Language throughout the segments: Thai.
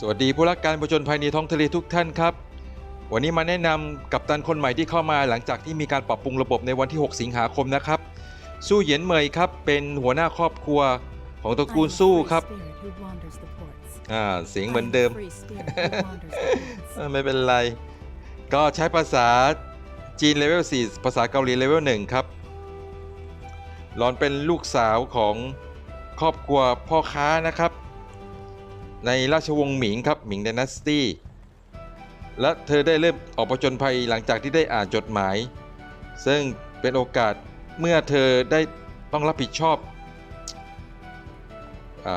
สวัสดีผู้รักการประจนภัยในท้องทะเลทุกท่านครับ วันนี้มาแนะนำกับตันคนใหม่ที่เข้ามาหลังจากที่มีการปรับปรุงระบบในวันที่ 6 สิงหาคมนะครับ สู้เหยียนเหมยครับเป็นหัวหน้าครอบครัวของตระกูลสู้ครับอ่าเสียงเหมือนเดิมเออไม่เป็นไร ก็ใช้ภาษาจีนเลเวล 4 ภาษาเกาหลีเลเวล 1 ครับหลอนเป็นลูกสาวของครอบครัวพ่อค้านะครับ ในราชวงศ์หมิงครับหมิงดนาสตี้และเธอได้เริ่มออกประจนภัยหลังจากที่ได้อ่านจดหมาย ซึ่งเป็นโอกาสเมื่อเธอได้ต้องรับผิดชอบอ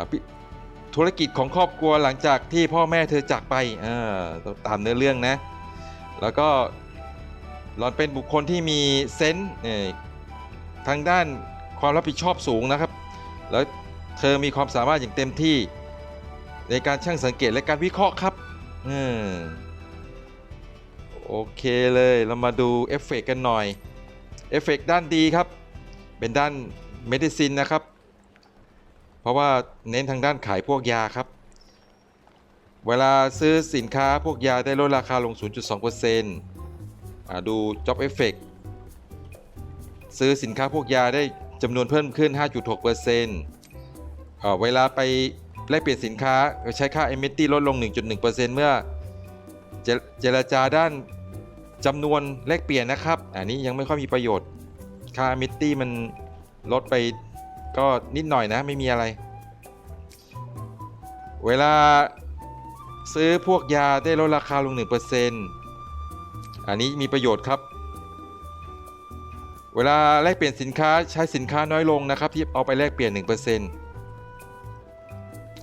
ธุรกิจของครอบครัวหลังจากที่พ่อแม่เธอจากไปตามเนื้อเรื่องนะ แล้วก็หลอนเป็นบุคคลที่มีเซนส์ทางด้านความรับผิดชอบสูงนะครับ แล้วเธอมีความสามารถอย่างเต็มที่ ในการช่างสังเกตและการวิเคราะห์ครับอืมโอเคเลยเรามาดูเอฟเฟกต์กันหน่อยเอฟเฟกต์ด้านดีครับ เป็นด้านเมดิซินนะครับ เพราะว่าเน้นทางด้านขายพวกยาครับ เวลาซื้อสินค้าพวกยาได้ลดราคาลง 0.2%อ่าดู Job Effect ซื้อสินค้าพวกยาได้จำนวนเพิ่มขึ้น 5.6%อ่าเวลาไป แลกเปลี่ยนสินค้าใช้ค่า m อ t ลดลง 1.1%เมื่อเจเจรจาด้านจำนวนแลกเปลี่ยนนะครับ อันนี้ยังไม่ค่อยมีประโยชน์ ค่า m อ t มันลดไปก็นิดหน่อยนะไม่มีอะไร เวลาซื้อพวกยาได้ลดราคาลง 1%อันนี้มีประโยชน์ครับ เวลาแลกเปลี่ยนสินค้าใช้สินค้าน้อยลงนะครับที่เอาไปแลกเปลี่ยน 1%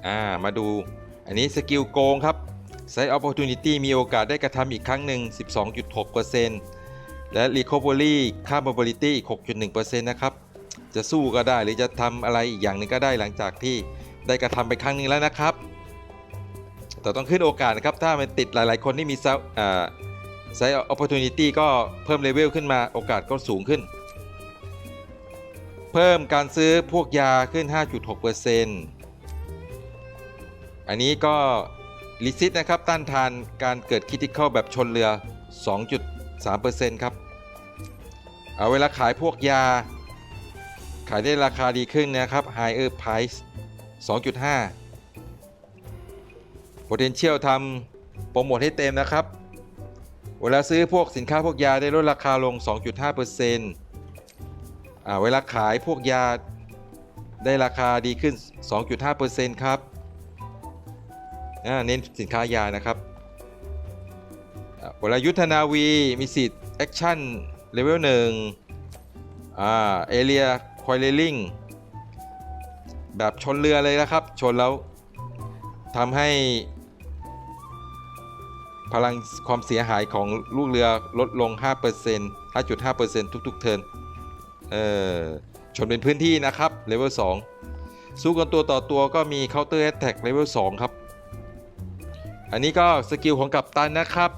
อ่ามาดูอันนี้สกิลโกงครับ Side Opportunity มีโอกาสได้กระทำอีกครั้งหนึ่ง 12.6%และ Recovery ค่า Mobility อีก 6.1%นะครับ จะสู้ก็ได้หรือจะทำอะไรอีกอย่างหนึ่งก็ได้หลังจากที่ได้กระทำไปครั้งหนึ่งแล้วนะครับ แต่ต้องขึ้นโอกาสนะครับ ถ้ามันติดหลายๆคนที่มีไซส์ opportunity ก็เพิ่มเลเวลขึ้นมาโอกาสก็สูงขึ้น เพิ่มการซื้อพวกยาขึ้น 5.6% อันนี้ก็ลิซิตนะครับต้านทานการเกิดคิติคอลแบบชนเรือ 2.3%ครับ เอาเวลาขายพวกยา ขายได้ราคาดีขึ้นนะครับ higher price 2.5 potential ทำโปรโมทให้เต็มนะครับ เวลาซื้อพวกสินค้าพวกยาได้ลดราคาลง 2.5%อ่าเวลาขายพวกยาได้ราคาดีขึ้น 2.5%ครับ เน้นสินค้ายานะครับอ่าเวลยุทธนาวีมีสิทธิ์แอคชั่นเลเวล1อ่าเอเรียควายเลลิงแบบชนเรือเลยนะครับ ชนแล้วทำให้พลังความเสียหายของลูกเรือลดลง 5% 5.5%ทุกๆเทิร์นเออชนเป็นพื้นที่นะครับเลเวล2สู้กันตัวต่อตัวก็มี Counter Attack เลเวล2ครับ อันนี้ก็สกิลของกัปตันนะครับ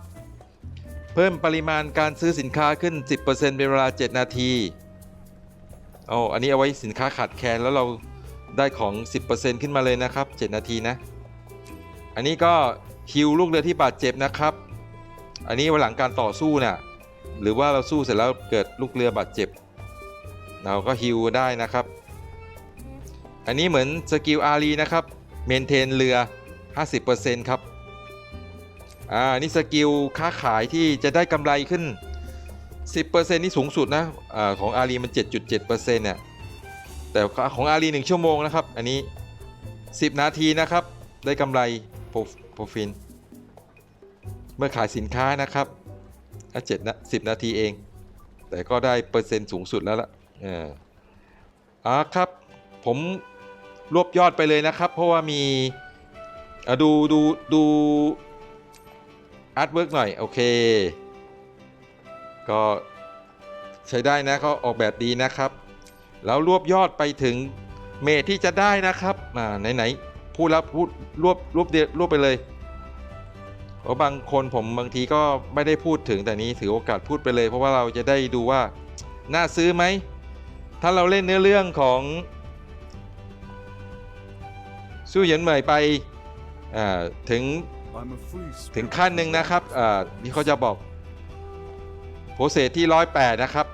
เพิ่มปริมาณการซื้อสินค้าขึ้น 10%เป็นเวลา 7 นาทีโอ้อันนี้เอาไว้สินค้าขาดแคลนแล้วเราได้ของ 10%ขึ้นมาเลยนะครับ 7 นาทีนะ อันนี้ก็ฮิวลูกเรือที่บาดเจ็บนะครับ อันนี้วันหลังการต่อสู้นี่ยหรือว่าเราสู้เสร็จแล้วเกิดลูกเรือบาดเจ็บ เราก็ฮิวได้นะครับ อันนี้เหมือนสกิลอารีนะครับ เมนเทนเรือ 50%ครับ อ่านี่สกิลค้าขายที่จะได้กำไรขึ้น 10%นี่สูงสุดนะอาของอารีมัน 7.7%เนี่ยแต่ของอารี1ชั่วโมงนะครับ อันนี้ 10 นาทีนะครับ ได้กำไรโปรฟิน เมื่อขายสินค้านะครับอะเจ็ดนะสิบนาทีเอง แต่ก็ได้เปอร์เซ็นต์สูงสุดแล้วล่ะเอออ่าครับ ผมรวบยอดไปเลยนะครับ เพราะว่ามีอะดูดูดู อาร์ตเวิร์กหน่อย โอเค ก็ใช้ได้นะเขาออกแบบดีนะครับ แล้วรวบยอดไปถึงเมทที่จะได้นะครับอ่าไหนๆพูดแล้วพูดรวบรวบเดียวรวบไปเลยเพราะบางคนผมบางทีก็ไม่ได้พูดถึงแต่นี้ถือโอกาสพูดไปเลย เพราะว่าเราจะได้ดูว่าน่าซื้อไหม ถ้าเราเล่นเนื้อเรื่องของสู้เหยินเหมยไปอ่าถึง ถึง spirit ขั้นหนึ่งนะครับอ่าที่เขาจะบอกโปรเซสที่ร้อยแปดนะครับ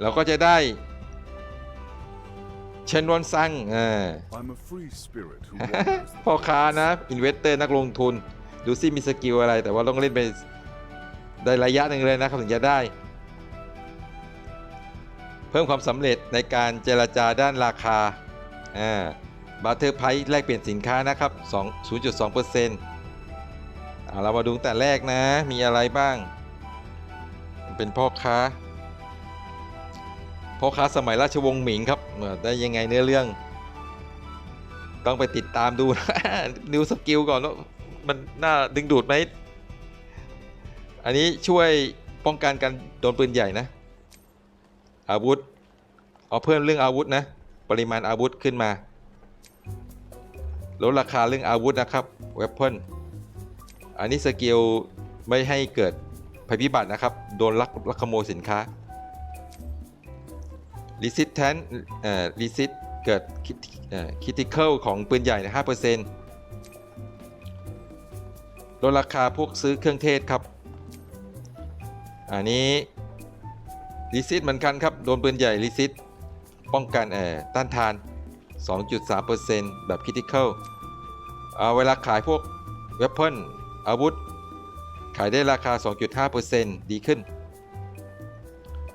เราก็จะได้เชนวอนซังอ่า I'm a free spirit who wanders the พ่อค้านะ อินเวสเตอร์นักลงทุน ดูซิมีสกิลอะไร แต่ว่าต้องเล่นไปได้ระยะหนึ่งเลยนะครับ ถึงจะได้ เพิ่มความสำเร็จในการเจรจาด้านราคาอ่าบาร์เทอร์ไพร์แลกเปลี่ยนสินค้านะครับ2 0.2%อ่าเรามาดูแต่แรกนะ มีอะไรบ้าง เป็นพ่อค้า พ่อค้าสมัยราชวงศ์หมิงครับ ได้ยังไงเนื้อเรื่อง ต้องไปติดตามดูนะนิวสกิลก่อนว่ามันน่าดึงดูดไหม อันนี้ช่วยป้องกันการโดนปืนใหญ่นะ อาวุธ เอาเพิ่มเรื่องอาวุธนะ ปริมาณอาวุธขึ้นมาลดราคาเรื่องอาวุธนะครับ weapon อันนี้สกิลไม่ให้เกิดภัยพิบัตินะครับ โดนลักลักขโมยสินค้า resistant เอ่อ resist เกิดเอ่อ critical ของปืนใหญ่นะ5%ลดราคาพวกซื้อเครื่องเทศครับ อันนี้ resist เหมือนกันครับ โดนปืนใหญ่ resist ป้องกันเอ่อต้านทาน 2.3%แบบ critical เอาเวลาขายพวก weapon อาวุธ ขายได้ราคา 2.5%ดีขึ้น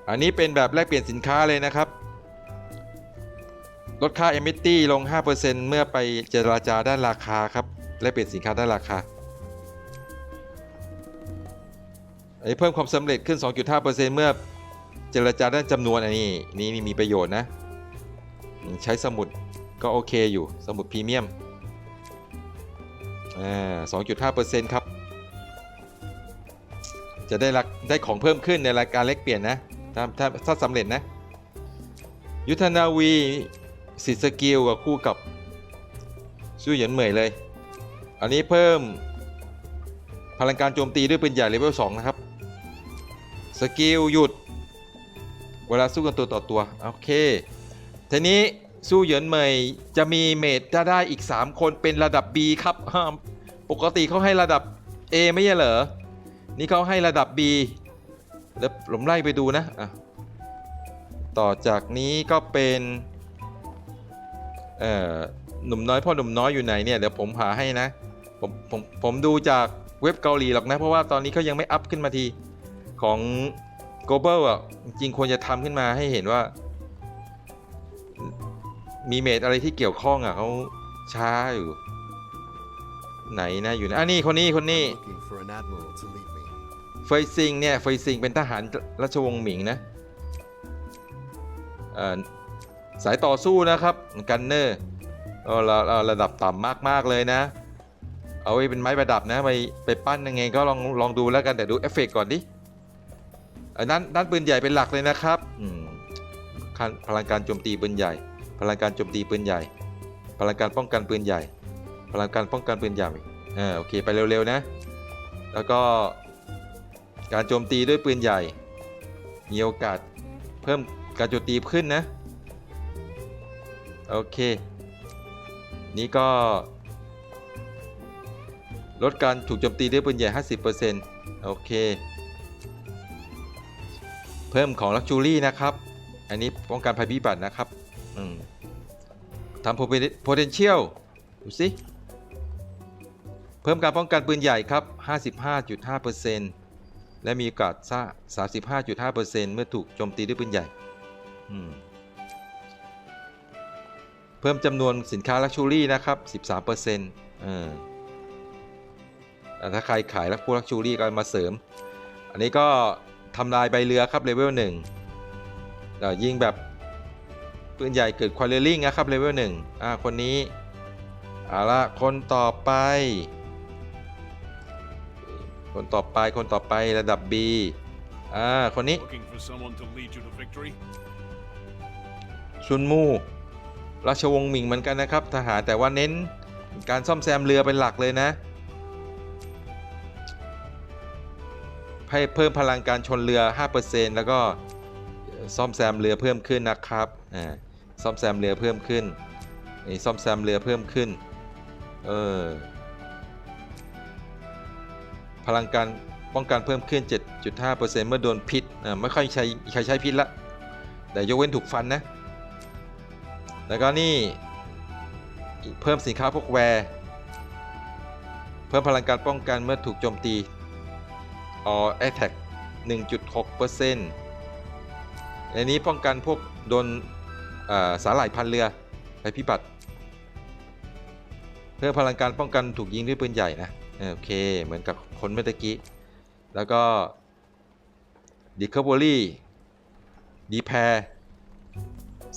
อันนี้เป็นแบบแลกเปลี่ยนสินค้าเลยนะครับ ลดค่า e m i t t y ลง 5%เมื่อไปเจราจาด้านราคาครับแลกเปลี่ยนสินค้าด้านราคาอันนี้เพิ่มความสำเร็จขึ้น 2.5%เมื่อเจรจาด้านจำนวนอันนี้นี่มีประโยชน์นะ ใช้สมุดก็โอเคอยู่สมุดพรีเมียม อ่า2.5%ครับ จะได้รักได้ของเพิ่มขึ้นในรายการเล็กเปลี่ยนนะ ถ้าถ้าถ้าสำเร็จนะ ยุทธนาวีสิทธิ์สกิลกับคู่กับสู้เหยินเหมยเลย อันนี้เพิ่มพลังการโจมตีด้วยปืนใหญ่เลเวล2นะครับ สกิลหยุด เวลาสู้กันตัวต่อตัว โอเค ทีนี้ สู้เหยินเหมยจะมีเมดจะได้อีก 3 คนเป็นระดับ B ครับ ปกติเขาให้ระดับ A ไม่ใช่เหรอ นี่เขาให้ระดับ B แล้วผมไล่ไปดูนะอะต่อจากนี้ก็เป็นเอ่อหนุ่มน้อยพ่อหนุ่มน้อยอยู่ไหนเนี่ยเดี๋ยวผมหาให้นะผมผมผมดูจากเว็บเกาหลีหรอกนะเพราะว่าตอนนี้เขายังไม่อัพขึ้นมาทีของ global อะจริงควรจะทำขึ้นมาให้เห็นว่า มีเมดอะไรที่เกี่ยวข้องอะเขาช้าอยู่ ไหนนะอยู่นะอะนี่คนนี้คนนี้ I'm looking for an admiral to lead me. เฟยซิงเนี่ยเฟยซิงเป็นทหารราชวงศ์หมิงนะเอ่อสายต่อสู้นะครับกันเนอร์เราเราระดับต่ำมากๆเลยนะ เอาไว้เป็นไม้ประดับนะไปไปปั้นยังไงก็ลองลองดูแล้วกันแต่ดูเอฟเฟกต์ก่อนดิเอ่อด้านด้านปืนใหญ่เป็นหลักเลยนะครับอืมขั้นพลังการโจมตีปืนใหญ่ พลังการโจมตีปืนใหญ่ พลังการป้องกันปืนใหญ่ พลังการป้องกันปืนใหญ่อ่าโอเคไปเร็วๆนะ แล้วก็การโจมตีด้วยปืนใหญ่ มีโอกาสเพิ่มการโจมตีขึ้นนะ โอเค นี่ก็ ลดการถูกโจมตีด้วยปืนใหญ่ 50%โอเค เพิ่มของลักจูรี่นะครับ อันนี้ป้องกันภัยพิบัตินะครับ อืมทำ potential ดูสิ เพิ่มการป้องกันปืนใหญ่ครับ 55.5%และมีโอกาสซ่า35.5%เมื่อถูกโจมตีด้วยปืนใหญ่ อืมเพิ่มจำนวนสินค้าลักชูรี่นะครับ 13%เออแต่ถ้าใครขายลักพวกลักชูรี่ก็มาเสริม อันนี้ก็ทำลายใบเรือครับเลเวล1เอ่อยิงแบบ ปืนใหญ่เกิดควอลเลอริ่งนะครับเลเวล1อ่าคนนี้เอาละคนต่อไป คนต่อไปคนต่อไประดับ B อ่าคนนี้ Looking for someone to lead you to victory? ชุนมูราชวงศ์หมิงเหมือนกันนะครับ ทหารแต่ว่าเน้นการซ่อมแซมเรือเป็นหลักเลยนะให้เพิ่มพลังการชนเรือ 5%แล้วก็ซ่อมแซมเรือเพิ่มขึ้นนะครับอ่า ซ่อมแซมเรือเพิ่มขึ้นนี่ซ่อมแซมเรือเพิ่มขึ้น เออ พลังการป้องกันเพิ่มขึ้น 7.5%เมื่อโดนพิษอ่าไม่ค่อยใช้ใครใช้พิษละ แต่ยกเว้นถูกฟันนะ แล้วก็นี่ เพิ่มสินค้าพวกแวร์ เพิ่มพลังการป้องกันเมื่อถูกโจมตี or attack 1.6%ในนี้ป้องกันพวกโดน สาหร่ายพันเรือภัยพิบัติเพิ่มพลังการป้องกันถูกยิงด้วยปืนใหญ่นะโอเค เหมือนกับคนเมื่อตะกี้ แล้วก็ Recovery ดีแพร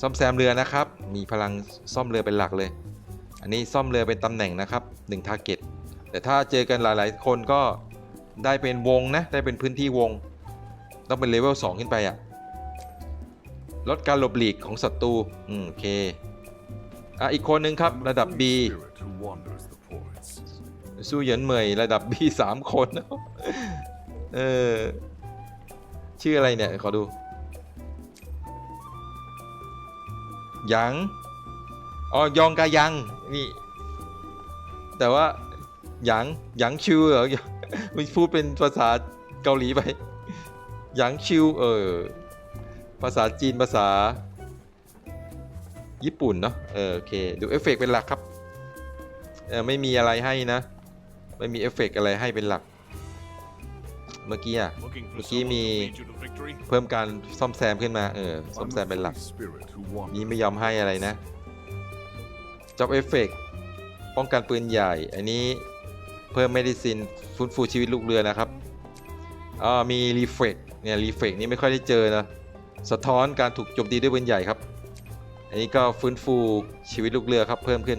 ซ่อมแซมเรือนะครับ มีพลังซ่อมเรือเป็นหลักเลย อันนี้ซ่อมเรือเป็นตำแหน่งนะครับ1 t a r g e t แต่ถ้าเจอกันหลายๆ คนก็ได้เป็นวงนะ ได้เป็นพื้นที่วง ต้องเป็นเลเวล2ขึ้นไปอะ ลดการหลบหลีกของศัตรูอืมโอเคอะอีกคนนึงครับระดับ B สู้เหยินเหมยระดับ B สามคนเออชื่ออะไรเนี่ย ขอดูยังอ๋อยองกายังนี่ แต่ว่าหยังหยังชิวเหรอมันพูดเป็นภาษาเกาหลีไปหยังชิวเออ ภาษาจีนภาษา ญี่ปุ่นเนาะเออโอเค ดูเอฟเฟกต์เป็นหลักครับเออไม่มีอะไรให้นะ ไม่มีเอฟเฟกต์อะไรให้เป็นหลัก เมื่อกี้อะ Looking for Look, give someone to me- lead you to victory? เพิ่มการซ่อมแซมขึ้นมา เออ ซ่อม I'm แซ a มเป็นหลัก free spirit who นี้ wanders. ไม่ยอมให้อะไรนะ Job Effect ป้องกันปืนใหญ่ อันนี้เพิ่ม Medicine ฟื้นฟูชีวิตลูกเรือนะครับอ่ามี Reflect เนี่ย Reflect นี่ไม่ค่อยได้เจอนะ สะท้อนการถูกโจมตีด้วยปืนใหญ่ครับ อันนี้ก็ฟื้นฟูชีวิตลูกเรือครับเพิ่มขึ้น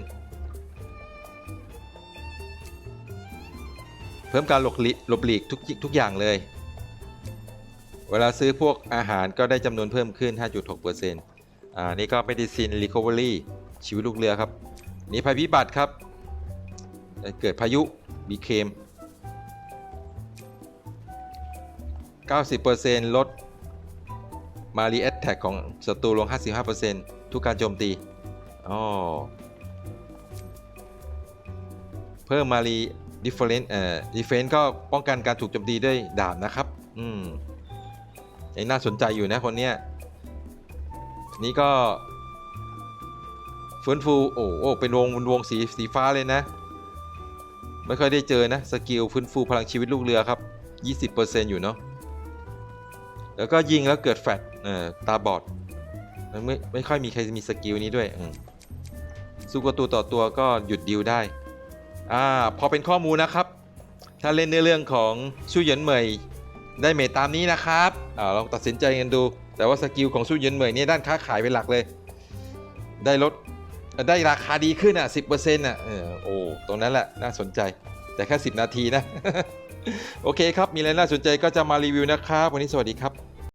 เพิ่มการหลบหลีหลบหลีกทุกทุกอย่างเลย เวลาซื้อพวกอาหารก็ได้จำนวนเพิ่มขึ้น 5.6%อ่านี่ก็ Medicine Recovery ชีวิตลูกเรือครับ นี่ภัยพิบัติครับเกิดพายุบีเคม90%ลด มารีแอตแทกของศัตรูลง 55%ทุกการโจมตีอ๋อเพิ่มมารีดิฟเฟนเอ่อดิเฟนก็ป้องกันการถูกโจมตีด้วยดาบนะครับ อืมยังน่าสนใจอยู่นะคนเนี้ยนี่ก็ฟื้นฟูโอ้โอ้เป็นวงวงสีสีฟ้าเลยนะ ไม่ค่อยได้เจอนะสกิลฟื้นฟูพลังชีวิตลูกเรือครับ 20%อยู่เนาะแล้วก็ยิงแล้วเกิดแฟดเออตาบอดมันไม่ไม่ค่อยมีใครมีสกิลนี้ด้วยสู้กับตัวต่อตัวก็หยุดดิวได้อ่าพอเป็นข้อมูลนะครับ ถ้าเล่นเนื้อเรื่องของชูเหยินเหมยได้เมตตามนี้นะครับอ่าลองตัดสินใจกันดู แต่ว่าสกิลของสู้เหยินเหมยเนี่ยด้านค้าขายเป็นหลักเลย ได้ลดได้ราคาดีขึ้นอะ10%อะเออโอ้ตรงนั้นแหละน่าสนใจแต่แค่10นาทีนะ โอเคครับ มีอะไรน่าสนใจก็จะมารีวิวนะครับ วันนี้สวัสดีครับ